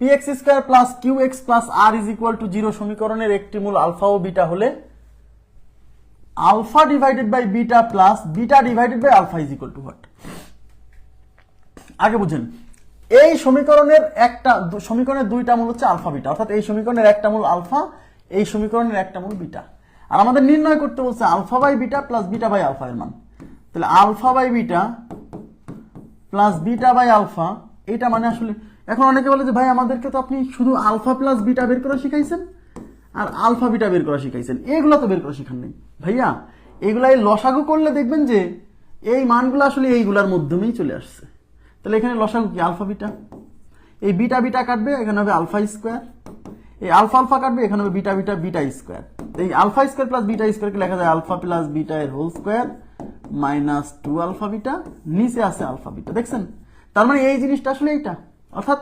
P X square plus Q X plus R is equal to zero সমীকরণের একটি মূল alpha ও beta হলে alpha divided by beta plus beta divided by alpha is equal to what আগে বুঝেন, এই সমীকরণের একটা সমীকরণের দুইটা মূল হচ্ছে আলফা বিটা অর্থাৎ এই সমীকরণের একটা মূল আলফা এই সমীকরণের একটা মূল বিটা আর আমাদের নির্ণয় করতে বলছে alpha by beta plus beta by alpha এর মান। তাহলে alpha by beta plus beta by alpha এটা মানে আসলে এখন অনেকে বলে যে, ভাই, আমাদেরকে তো আপনি শুধু আলফা প্লাস বিটা বের করা শিখাইছেন আর আলফা বিটা বের করা শিখাইছেন। এগুলো তো বের করা শিখান নেই। ভাইয়া এগুলা এই লসাগু করলে দেখবেন যে, এই মানগুলো আসলে এইগুলার মাধ্যমেই চলে আসছে। তাহলে এখানে লসাগু কি? Alpha beta? এই বিটা বিটা কাটবে, এখানে হবে আলফা স্কোয়ার। এই আলফা আলফা কাটবে, এখানে হবে বিটা বিটা বিটা স্কোয়ার। এই আলফা স্কোয়ার প্লাস বিটা স্কোয়ারকে লেখা যায় আলফা প্লাস বিটা এর whole square minus two alpha beta. নিচে আছে আলফা বিটা। দেখছেন? তার মানে এই জিনিসটা আসলে এইটা। অর্থাৎ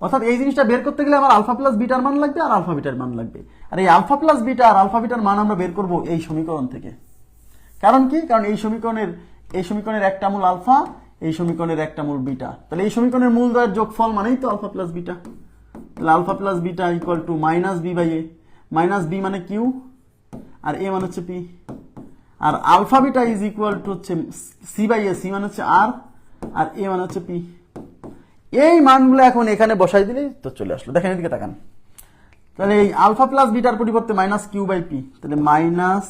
অর্থাৎ এই জিনিসটা বের করতে গেলে আমার আলফা প্লাস বিটার মান লাগবে আর আলফা বিটার মান লাগবে। আর এই আলফা প্লাস বিটা আর আলফা বিটার মান আমরা বের করব এই সমীকরণ থেকে। কারণ কি? কারণ এই সমীকরণের এই সমীকরণের একটা মূল আলফা, এই সমীকরণের একটা মূল বিটা। তাহলে এই সমীকরণের মূল দ্বয়ের যোগফল মানেই তো আলফা প্লাস বিটা। তাহলে alpha plus beta equal to minus B by A minus B মানে কিউ আর এ মানে হচ্ছে P R alpha beta is equal to হচ্ছে সি বাই এ সি মানে হচ্ছে আর আর এ মানে হচ্ছে পি। এই মানগুলো এখন এখানে বসাই দিলে তো চলে আসলো। দেখেন এদিকে তাকান। তাহলে এই আলফা প্লাস বিটার পরিবর্তে মাইনাস কিউ বাই পি। তাহলে মাইনাস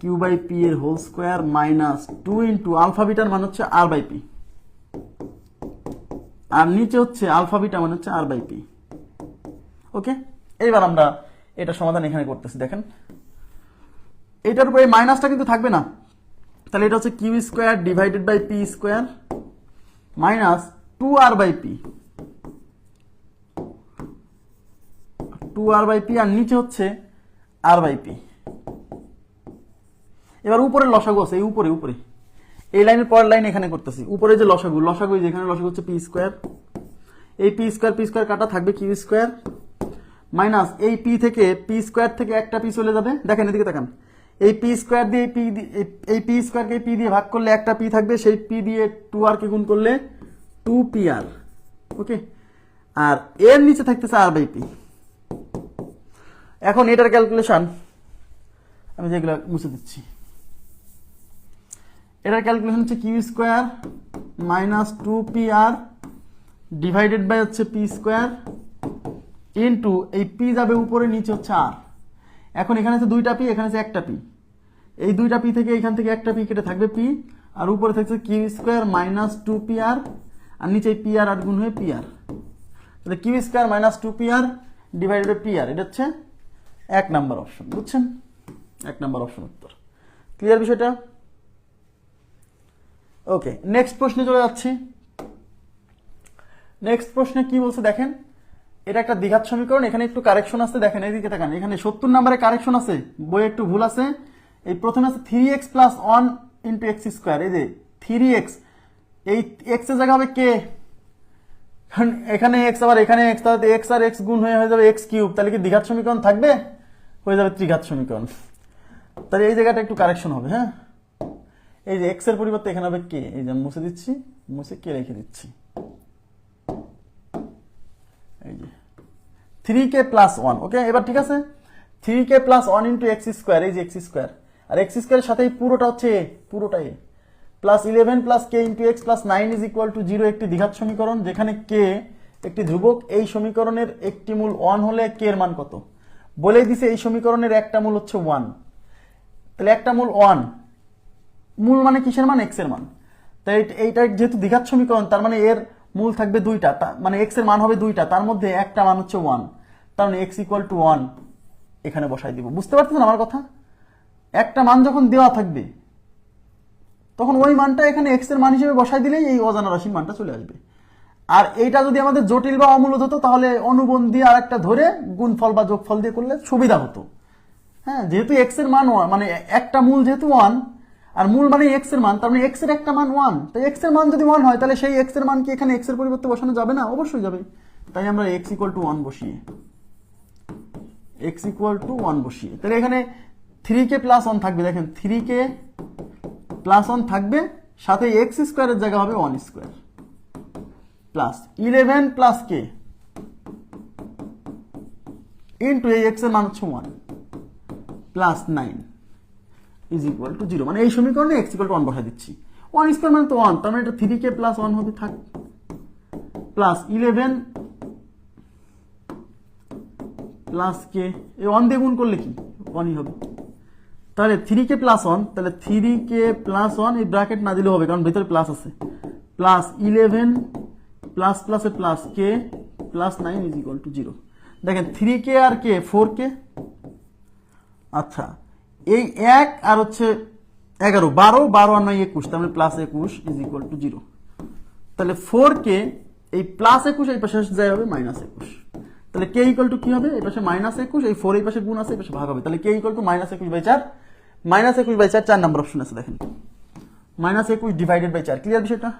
কিউ বাই পি এর whole square minus two into alpha bitter মান হচ্ছে আর বাই পি। আর নিচে হচ্ছে আলফা বিটা মানে হচ্ছে আর বাই পি। ওকে? এইবার আমরা এটা সমাধান এখানে করতেছি। দেখেন। এটার উপরে মাইনাসটা কিন্তু থাকবে না। তাহলে এটা হচ্ছে Q square divided by P square minus two R by P two R by P আর নিচে হচ্ছে আর বাই পি এবার উপরে লসাগু আছে, এই উপরে উপরে। এই লাইনের পরের লাইন এখানে করতেছি। উপরে যে লসাগু লসাগু যেখানে লসাগু হচ্ছে পি স্কোয়ার। এই পি স্কোয়ার পি স্কোয়ার কাটা থাকবে কিউ স্কোয়ার মাইনাস এই পি থেকে পি স্কোয়ার থেকে একটা পি চলে যাবে। দেখেন এদিকে তাকান। এই পি স্কোয়ার দিয়ে পি এই পি স্কোয়ারকে পি দিয়ে ভাগ করলে একটা পি থাকবে, সেই পি দিয়ে টু আর কে গুণ করলে টু পি আর ওকে আর এর নিচে থাকতেছে আর বাই পি এখন এটার ক্যালকুলেশন আমি যেগুলো মুছে দিচ্ছি। এটার ক্যালকুলেশন হচ্ছে Q square minus two P R divided by হচ্ছে পি স্কোয়ার ইন্টু এই পি যাবে উপরে, নিচে হচ্ছে আর এখন এখানে আছে দুইটা পি, এখানে আছে একটা পি। এই দুইটা পি থেকে এখান থেকে একটা পি কেটে থাকবে পি, আর উপরে থাকছে Q square minus two P R আর নিচে পি আর আর গুণ হয়ে পি আর। তাহলে Q square minus two P R divided P R, এটা হচ্ছে এক নাম্বার অপশন বুঝছেন? এক নাম্বার অপশন উত্তর। ক্লিয়ার বিষয়টা? ওকে নেক্সট প্রশ্নে চলে যাচ্ছি। নেক্সট প্রশ্নে কি বলছে দেখেন? এটা একটা দ্বিঘাত সমীকরণ, এখানে একটু কারেকশন আছে দেখেন এইদিকে তাকান, এখানে সত্তর নাম্বারে কারেকশন আছে, বইয়ে একটু ভুল আছে। এই প্রথমে আছে three X plus one into X square এই যে থ্রি এক্স এই এক্সের জায়গা হবে কে এখানে এক্স আবার এখানে এক্স তাহলে এক্স আর এক্স গুণ হয়ে হয়ে যাবে এক্স কিউব তাহলে কি দ্বিঘাত সমীকরণ থাকবে? হয়ে যাবে ত্রিঘাত সমীকরণ। তাহলে এই জায়গাটা একটু কারেকশন হবে হ্যাঁ? এই যে এক্সের পরিবর্তে এখানে হবে কে এই যে মুছে দিচ্ছি, মুছে কে রেখে দিচ্ছি এই যে three K plus one okay এবার ঠিক আছে? Three K plus one into X square এই যে এক্স স্কোয়ার আর এক্স স্কোয়ারের সাথে পুরোটা হচ্ছে এ পুরোটা A plus eleven plus K into X plus nine is equal to zero একটি দ্বিঘাত সমীকরণ, যেখানে কে একটি ধ্রুবক। এই সমীকরণের একটি মূল ওয়ান হলে কে এর মান কত? বলে দিছে এই সমীকরণের একটা মূল হচ্ছে ওয়ান তাহলে একটা মূল ওয়ান মূল মানে কিসের মান? এক্সের মান। তাই এইটা যেহেতু দ্বিঘাত সমীকরণ, তার মানে এর মূল থাকবে দুইটা মানে এক্সের মান হবে দুইটা, তার মধ্যে একটা মান হচ্ছে ওয়ান তার মানে এক্স ইকুয়াল টু ওয়ান এখানে বসাই দিব। বুঝতে পারতেছেন আমার কথা? একটা মান যখন দেওয়া থাকবে, তখন ওই মানটা এখানে এক্সের মান হিসেবে বসাই দিলেই এই অজানা রাশির মানটা চলে আসবে। আর এইটা যদি আমাদের জটিল বা অমূলত হতো, তাহলে অনুবন্ধ দিয়ে আর একটা ধরে গুণফল বা যোগফল দিয়ে করলে সুবিধা হতো। হ্যাঁ যেহেতু এক্সের মান মানে একটা মূল যেহেতু ওয়ান আর মূল মানে এক্সের মান, তার মানে এক্সের একটা মান ওয়ান তাই এক্সের মান যদি ওয়ান হয়, তাহলে সেই এক্সের মান কি এখানে এক্সের পরিবর্তে বসানো যাবে না? অবশ্যই যাবে। তাই আমরা এক্স ইকুয়াল টু ওয়ান বসিয়ে এক্স ইকুয়াল টু ওয়ান বসিয়ে। তাহলে এখানে থ্রি কে প্লাস ওয়ান থাকবে। দেখেন থ্রি কে প্লাস ওয়ান থাকবে, সাথে এক্স স্কোয়ারের জায়গা হবে one square plus eleven plus K into এই এক্সের মান হচ্ছে one plus nine is equal to zero মানে এই সমীকরণে এক্স ইকুয়াল টু ওয়ান বসাই দিচ্ছি। ওয়ান স্কোয়ার মানে তো ওয়ান তার মানে এটা থ্রি কে প্লাস ওয়ান হবে থাক। প্লাস ইলেভেন প্লাস কে এই ওয়ান দিয়ে গুণ করলে কি? ওয়ানই হবে। তাহলে থ্রি কে প্লাস ওয়ান তাহলে থ্রি কে প্লাস ওয়ান এই ব্র্যাকেট না দিলেও হবে, কারণ ভেতরে প্লাস আছে। প্লাস ইলেভেন প্লাস প্লাসে plus K plus nine is equal to zero দেখেন থ্রি কে আর কে ফোর কে আচ্ছা এই এক আর হচ্ছে এগারো, বারো বারো আর নয় একুশ, তার মানে প্লাস একুশ ইজ ইকুয়াল টু জিরো তাহলে ফোর কে এই প্লাস একুশ এই পাশে যাই হবে মাইনাস একুশ। তাহলে কে ইকুয়াল টু কি হবে? এই পাশে মাইনাস একুশ, এই ফোর এই পাশে গুণ আছে, এই পাশে ভাগ হবে। তাহলে কে ইকুয়াল টু মাইনাস একুশ বাই চার মাইনাস একুশ বাই চার চার নাম্বার অপশন আছে দেখেন। মাইনাস একুশ ডিভাইডেড বাই চার ক্লিয়ার বিষয়টা?